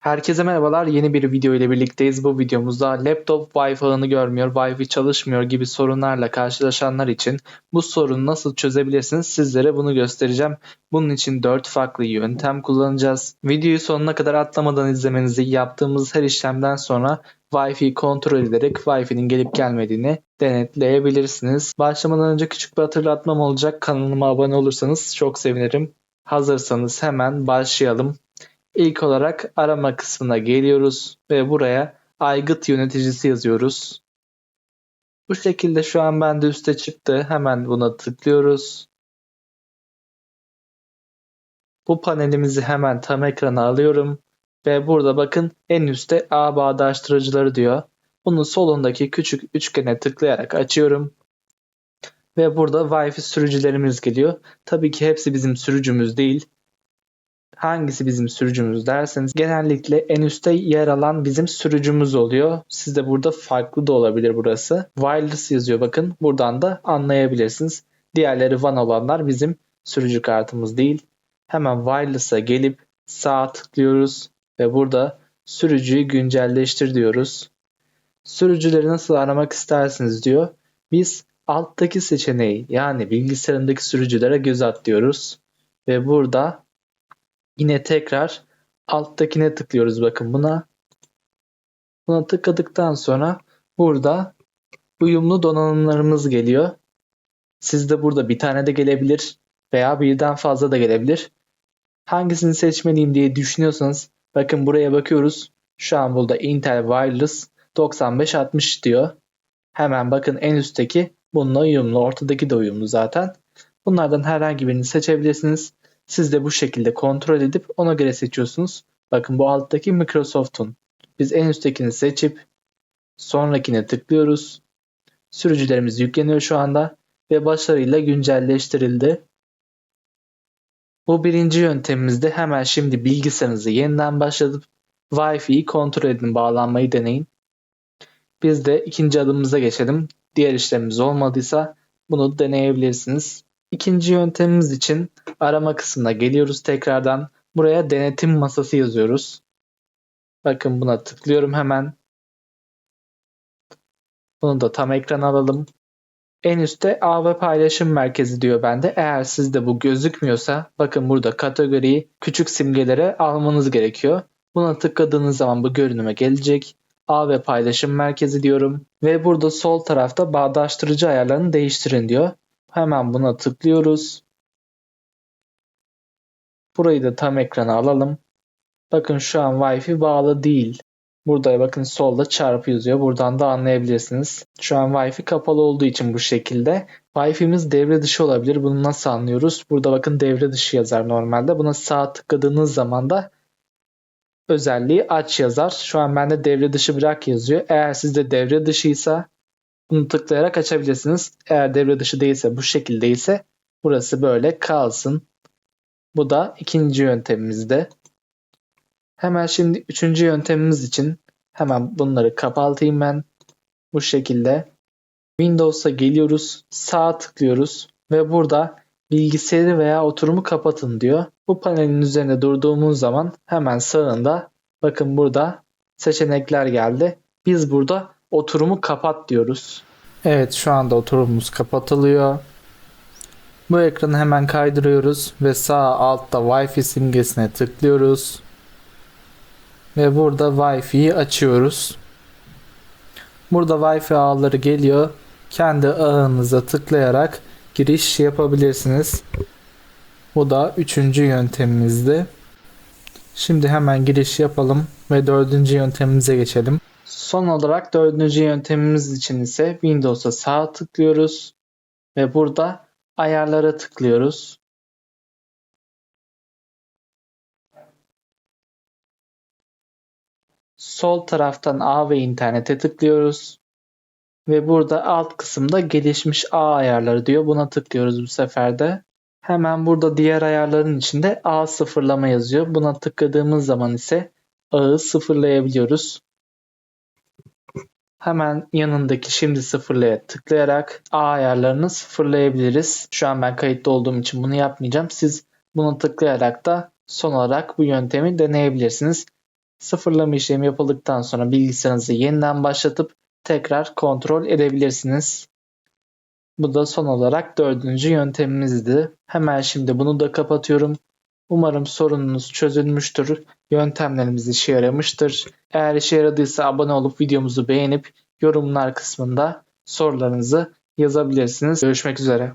Herkese merhabalar. Yeni bir video ile birlikteyiz. Bu videomuzda laptop Wi-Fi görmüyor, Wi-Fi çalışmıyor gibi sorunlarla karşılaşanlar için bu sorunu nasıl çözebilirsiniz sizlere bunu göstereceğim. Bunun için 4 farklı yöntem kullanacağız. Videoyu sonuna kadar atlamadan izlemenizi yaptığımız her işlemden sonra Wi-Fi kontrol ederek Wi-Fi'nin gelip gelmediğini denetleyebilirsiniz. Başlamadan önce küçük bir hatırlatmam olacak. Kanalıma abone olursanız çok sevinirim. Hazırsanız hemen başlayalım. İlk olarak arama kısmına geliyoruz ve buraya aygıt yöneticisi yazıyoruz. Bu şekilde şu an bende üste çıktı. Hemen buna tıklıyoruz. Bu panelimizi hemen tam ekrana alıyorum. Ve burada bakın en üstte ağ bağdaştırıcıları diyor. Bunun solundaki küçük üçgene tıklayarak açıyorum. Ve burada Wi-Fi sürücülerimiz geliyor. Tabii ki hepsi bizim sürücümüz değil hangisi bizim sürücümüz derseniz genellikle en üstte yer alan bizim sürücümüz oluyor. Sizde burada farklı da olabilir burası. Wireless yazıyor bakın. Buradan da anlayabilirsiniz. Diğerleri WAN olanlar bizim sürücü kartımız değil. Hemen wireless'a gelip sağ tıklıyoruz ve burada sürücüyü güncelleştir diyoruz. Sürücüleri nasıl aramak istersiniz diyor. Biz alttaki seçeneği yani bilgisayarındaki sürücülere göz at diyoruz. Ve burada Yine tekrar alttakine tıklıyoruz bakın buna. Buna tıkladıktan sonra burada uyumlu donanımlarımız geliyor. Sizde burada bir tane de gelebilir veya birden fazla da gelebilir. Hangisini seçmeliyim diye düşünüyorsanız bakın buraya bakıyoruz. Şu an burada Intel Wireless 9560 diyor. Hemen bakın en üstteki bununla uyumlu. Ortadaki de uyumlu zaten. Bunlardan herhangi birini seçebilirsiniz. Siz de bu şekilde kontrol edip ona göre seçiyorsunuz. Bakın bu alttaki Microsoft'un. Biz en üsttekini seçip sonrakine tıklıyoruz. Sürücülerimiz yükleniyor şu anda ve başarıyla güncelleştirildi. Bu birinci yöntemimizde hemen şimdi bilgisayarınızı yeniden başlatıp Wi-Fi'yi kontrol edin, bağlanmayı deneyin. Biz de ikinci adımımıza geçelim. Diğer işlemimiz olmadıysa bunu deneyebilirsiniz. İkinci yöntemimiz için arama kısmına geliyoruz tekrardan. Buraya denetim masası yazıyoruz. Bakın buna tıklıyorum hemen. Bunu da tam ekran alalım. En üstte ağ ve paylaşım merkezi diyor bende. Eğer sizde bu gözükmüyorsa bakın burada kategoriyi küçük simgelere almanız gerekiyor. Buna tıkladığınız zaman bu görünüme gelecek. Ağ ve paylaşım merkezi diyorum. Ve burada sol tarafta bağdaştırıcı ayarlarını değiştirin diyor. Hemen buna tıklıyoruz. Burayı da tam ekrana alalım. Bakın şu an Wi-Fi bağlı değil. Burada bakın solda çarpı yazıyor. Buradan da anlayabilirsiniz. Şu an Wi-Fi kapalı olduğu için bu şekilde. Wi-Fi'miz devre dışı olabilir. Bunu nasıl anlıyoruz? Burada bakın devre dışı yazar normalde. Buna sağ tıkladığınız zaman da özelliği aç yazar. Şu an bende devre dışı bırak yazıyor. Eğer sizde devre dışıysa bunu tıklayarak açabilirsiniz. Eğer devre dışı değilse bu şekilde ise burası böyle kalsın. Bu da ikinci yöntemimizde. Hemen şimdi üçüncü yöntemimiz için hemen bunları kapatayım ben. Bu şekilde Windows'a geliyoruz. Sağ tıklıyoruz ve burada bilgisayarı veya oturumu kapatın diyor. Bu panelin üzerinde durduğumuz zaman hemen sağında bakın burada seçenekler geldi. Biz burada oturumu kapat diyoruz. Evet şu anda oturumumuz kapatılıyor. Bu ekranı hemen kaydırıyoruz ve sağ altta Wi-Fi simgesine tıklıyoruz. Ve burada Wi-Fi'yi açıyoruz. Burada Wi-Fi ağları geliyor. Kendi ağınıza tıklayarak giriş yapabilirsiniz. Bu da üçüncü yöntemimizdi. Şimdi hemen giriş yapalım ve dördüncü yöntemimize geçelim. Son olarak dördüncü yöntemimiz için ise Windows'a sağ tıklıyoruz ve burada ayarlara tıklıyoruz. Sol taraftan ağ ve internete tıklıyoruz. Ve burada alt kısımda gelişmiş ağ ayarları diyor. Buna tıklıyoruz bu sefer de. Hemen burada diğer ayarların içinde ağ sıfırlama yazıyor. Buna tıkladığımız zaman ise ağı sıfırlayabiliyoruz. Hemen yanındaki şimdi sıfırlaya tıklayarak A ayarlarını sıfırlayabiliriz. Şu an ben kayıtlı olduğum için bunu yapmayacağım. Siz bunu tıklayarak da son olarak bu yöntemi deneyebilirsiniz. Sıfırlama işlemi yapıldıktan sonra bilgisayarınızı yeniden başlatıp tekrar kontrol edebilirsiniz. Bu da son olarak dördüncü yöntemimizdi. Hemen şimdi bunu da kapatıyorum. Umarım sorununuz çözülmüştür. Yöntemlerimiz işe yaramıştır. Eğer işe yaradıysa abone olup videomuzu beğenip yorumlar kısmında sorularınızı yazabilirsiniz. Görüşmek üzere.